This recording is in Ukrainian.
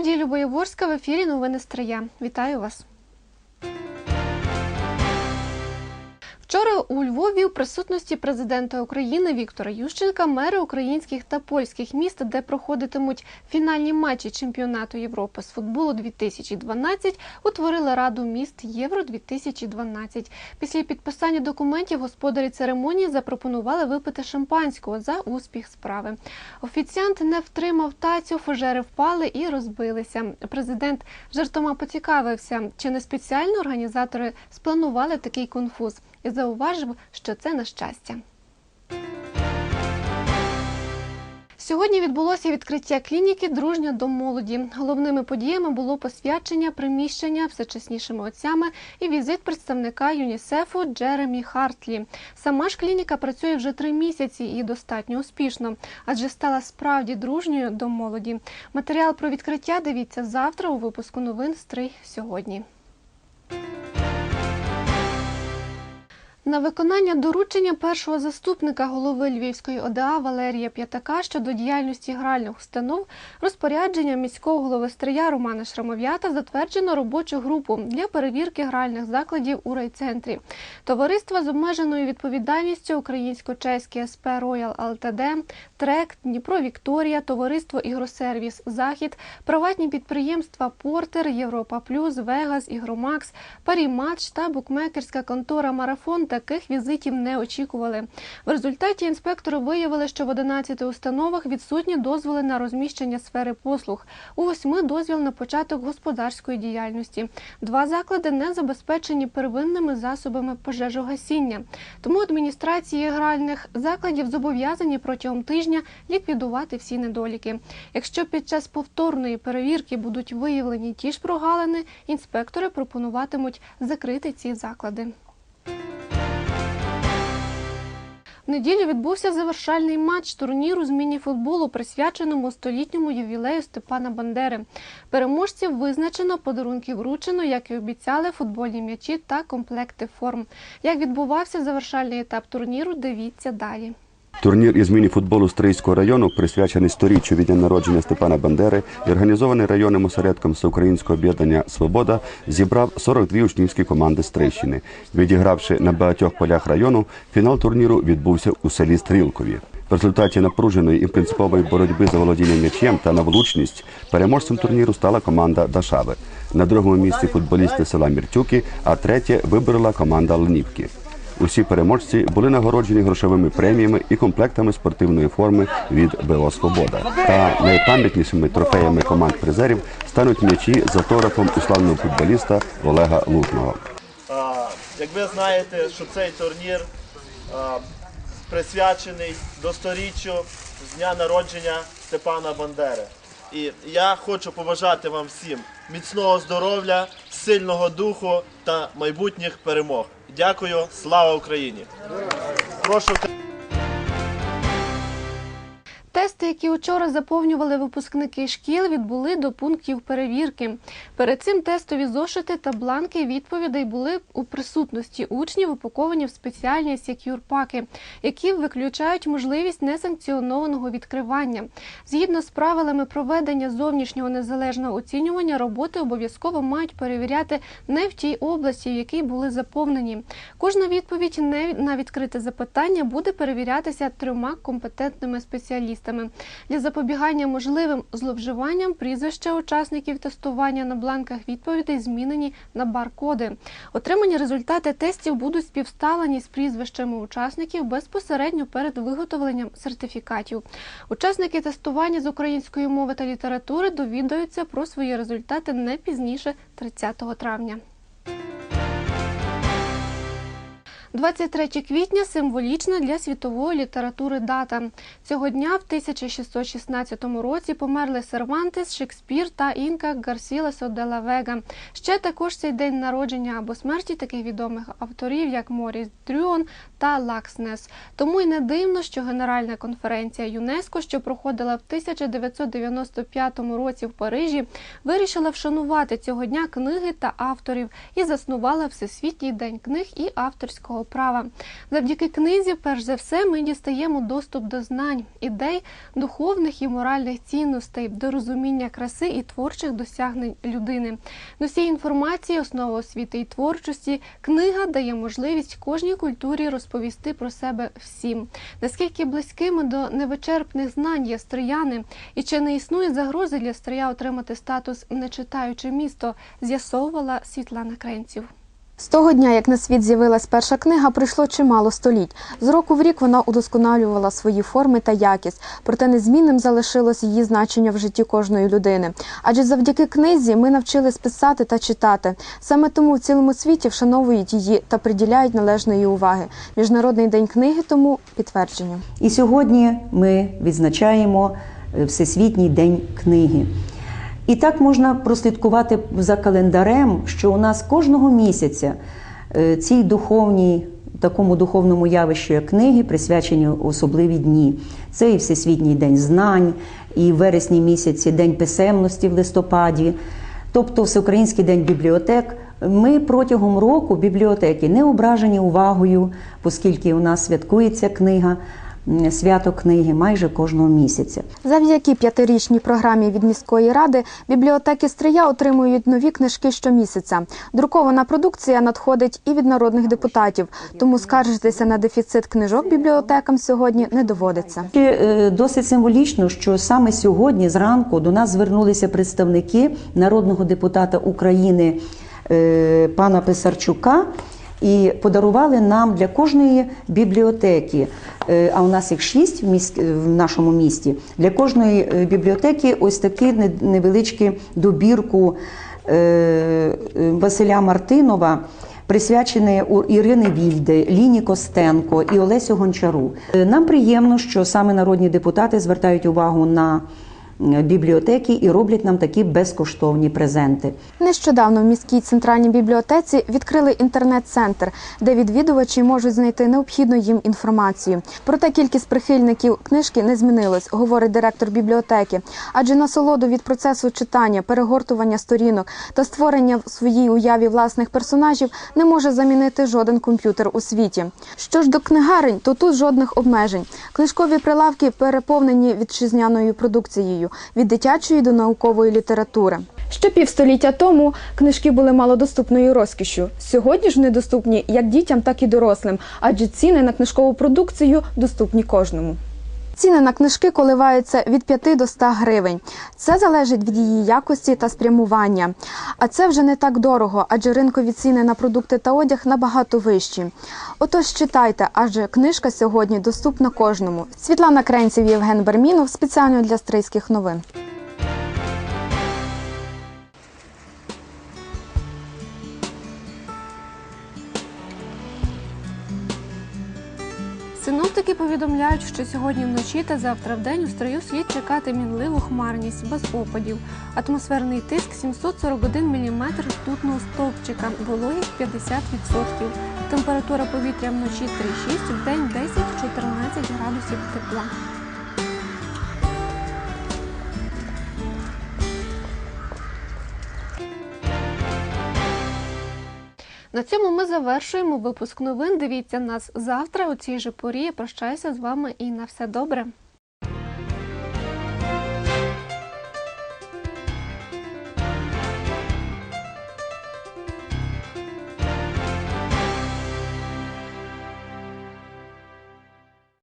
студії Любої Ворська в ефірі Новини Стрия. Вітаю вас. Вчора у Львові у присутності президента України Віктора Ющенка мери українських та польських міст, де проходитимуть фінальні матчі чемпіонату Європи з футболу 2012, утворили раду міст Євро 2012. Після підписання документів господарі церемонії запропонували випити шампанського за успіх справи. Офіціант не втримав тацю, фужери впали і розбилися. Президент жартома поцікавився, чи не спеціально організатори спланували такий конфуз і зауважив, що це на щастя. Сьогодні відбулося відкриття клініки Дружня до молоді. Головними подіями було посвячення приміщення всечеснішими отцями і візит представника ЮНІСЕФу Джеремі Хартлі. Сама ж клініка працює вже три місяці і достатньо успішно, адже стала справді дружньою до молоді. Матеріал про відкриття дивіться завтра у випуску новин Стрий сьогодні. На виконання доручення першого заступника голови Львівської ОДА Валерія П'ятака щодо діяльності гральних установ розпорядження міського голови Стрия Романа Шрамов'ята затверджено робочу групу для перевірки гральних закладів у райцентрі. Товариство з обмеженою відповідальністю Українсько-чеське СП Роял ЛТД, Трек, Дніпро Вікторія, Товариство Ігросервіс Захід, приватні підприємства Портер, Європа Плюс, Вегас, Ігромакс, Паріматч та букмекерська контора Марафон таких візитів не очікували. В результаті інспектори виявили, що в 11 установах відсутні дозволи на розміщення сфери послуг. У восьми дозвіл на початок господарської діяльності. Два заклади не забезпечені первинними засобами пожежогасіння. Тому адміністрації гральних закладів зобов'язані протягом тижня ліквідувати всі недоліки. Якщо під час повторної перевірки будуть виявлені ті ж прогалини, інспектори пропонуватимуть закрити ці заклади. Неділю відбувся завершальний матч турніру з міні-футболу, присвяченому столітньому ювілею Степана Бандери. Переможців визначено, подарунки вручено, як і обіцяли, футбольні м'ячі та комплекти форм. Як відбувався завершальний етап турніру, дивіться далі. Турнір із міні-футболу Стрийського району, присвячений сторіччю від дня народження Степана Бандери і організований районним осередком Всеукраїнського об'єднання Свобода, зібрав 42 учнівські команди Стрийщини. Відігравши на багатьох полях району, фінал турніру відбувся у селі Стрілкові. В результаті напруженої і принципової боротьби за володіння м'ячем та на влучність переможцем турніру стала команда Дашави. На другому місці футболісти села Міртюки, а третє виборола команда Ленівки. Усі переможці були нагороджені грошовими преміями і комплектами спортивної форми від БО Свобода. Та найпам'ятнішими трофеями команд призерів стануть м'ячі з автографом уславного футболіста Олега Лужного. А, Як ви знаєте, що цей турнір присвячений до сторіччю з дня народження Степана Бандери. І я хочу побажати вам всім міцного здоров'я, сильного духу та майбутніх перемог. Дякую, слава Україні! Прошу Тести, які учора заповнювали випускники шкіл, відбули до пунктів перевірки. Перед цим тестові зошити та бланки відповідей були у присутності учнів, упаковані в спеціальні секюр-паки, які виключають можливість несанкціонованого відкривання. Згідно з правилами проведення зовнішнього незалежного оцінювання, роботи обов'язково мають перевіряти не в тій області, в якій були заповнені. Кожна відповідь не на відкрите запитання буде перевірятися трьома компетентними спеціалістами. Для запобігання можливим зловживанням прізвища учасників тестування на бланках відповідей змінені на бар-коди. Отримані результати тестів будуть співставлені з прізвищами учасників безпосередньо перед виготовленням сертифікатів. Учасники тестування з української мови та літератури довідаються про свої результати не пізніше 30 травня. 23 квітня символічна для світової літератури дата. Цього дня в 1616 році померли Сервантес, Шекспір та Інка Гарсілесо де ла Вега. Ще також цей день народження або смерті таких відомих авторів, як Моріс Дрюон та Лакснес. Тому й не дивно, що Генеральна конференція ЮНЕСКО, що проходила в 1995 році в Парижі, вирішила вшанувати цього дня книги та авторів і заснувала Всесвітній день книг і авторського авторського права. Завдяки книзі, перш за все, ми дістаємо доступ до знань, ідей, духовних і моральних цінностей, до розуміння краси і творчих досягнень людини. Носій інформації, основа освіти і творчості, книга дає можливість кожній культурі розповісти про себе всім. Наскільки близькими до невичерпних знань є стрияни, і чи не існує загрози для стрия отримати статус нечитаюче місто, з'ясовувала Світлана Кренців. З того дня, як на світ з'явилась перша книга, пройшло чимало століть. З року в рік вона удосконалювала свої форми та якість, проте незмінним залишилось її значення в житті кожної людини. Адже завдяки книзі ми навчились писати та читати. Саме тому в цілому світі вшановують її та приділяють належної уваги. Міжнародний день книги тому підтвердження. І сьогодні ми відзначаємо е, Всесвітній день книги. І так можна прослідкувати за календарем, що у нас кожного місяця е, цій духовній, такому духовному явищу, як книги, присвячені особливі дні. Це і Всесвітній день знань, і вересні місяці День писемності в листопаді, тобто Всеукраїнський день бібліотек. Ми протягом року бібліотеки не ображені увагою, оскільки у нас святкується книга, свято книги майже кожного місяця. Завдяки п'ятирічній програмі від міської ради бібліотеки Стрия отримують нові книжки щомісяця. Друкована продукція надходить і від народних депутатів, тому скаржитися на дефіцит книжок бібліотекам сьогодні не доводиться. Е, Досить символічно, що саме сьогодні зранку до нас звернулися представники народного депутата України е, пана Писарчука. І подарували нам для кожної бібліотеки, е, а у нас їх шість в, міс- в нашому місті. Для кожної е, бібліотеки ось таку не- невеличку добірку е, Василя Мартинова присвячене у Ірини Вільде, Ліні Костенко і Олесю Гончару. Нам приємно, що саме народні депутати звертають увагу на бібліотеки і роблять нам такі безкоштовні презенти. Нещодавно в міській центральній бібліотеці відкрили інтернет-центр, де відвідувачі можуть знайти необхідну їм інформацію. Проте кількість прихильників книжки не змінилась, говорить директор бібліотеки. Адже насолоду від процесу читання, перегортування сторінок та створення в своїй уяві власних персонажів не може замінити жоден комп'ютер у світі. Що ж до книгарень, то тут жодних обмежень. Книжкові прилавки переповнені вітчизняною продукцією від дитячої до наукової літератури. Ще півстоліття тому книжки були малодоступною розкішю. Сьогодні ж вони доступні як дітям, так і дорослим, адже ціни на книжкову продукцію доступні кожному. Ціни на книжки коливаються від 5 до 100 гривень. Це залежить від її якості та спрямування. А це вже не так дорого, адже ринкові ціни на продукти та одяг набагато вищі. Отож читайте, адже книжка сьогодні доступна кожному. Світлана Кренців, Євген Бермінов спеціально для стрийських новин. Синоптики повідомляють, що сьогодні вночі та завтра в день у строю слід чекати мінливу хмарність без опадів. Атмосферний тиск 741 мм ртутного стовпчика, вологість 50%. Температура повітря вночі 3,6, в день 10-14 градусів тепла. На цьому ми завершуємо випуск новин. Дивіться нас завтра у цій же порі. Я прощаюся з вами і на все добре.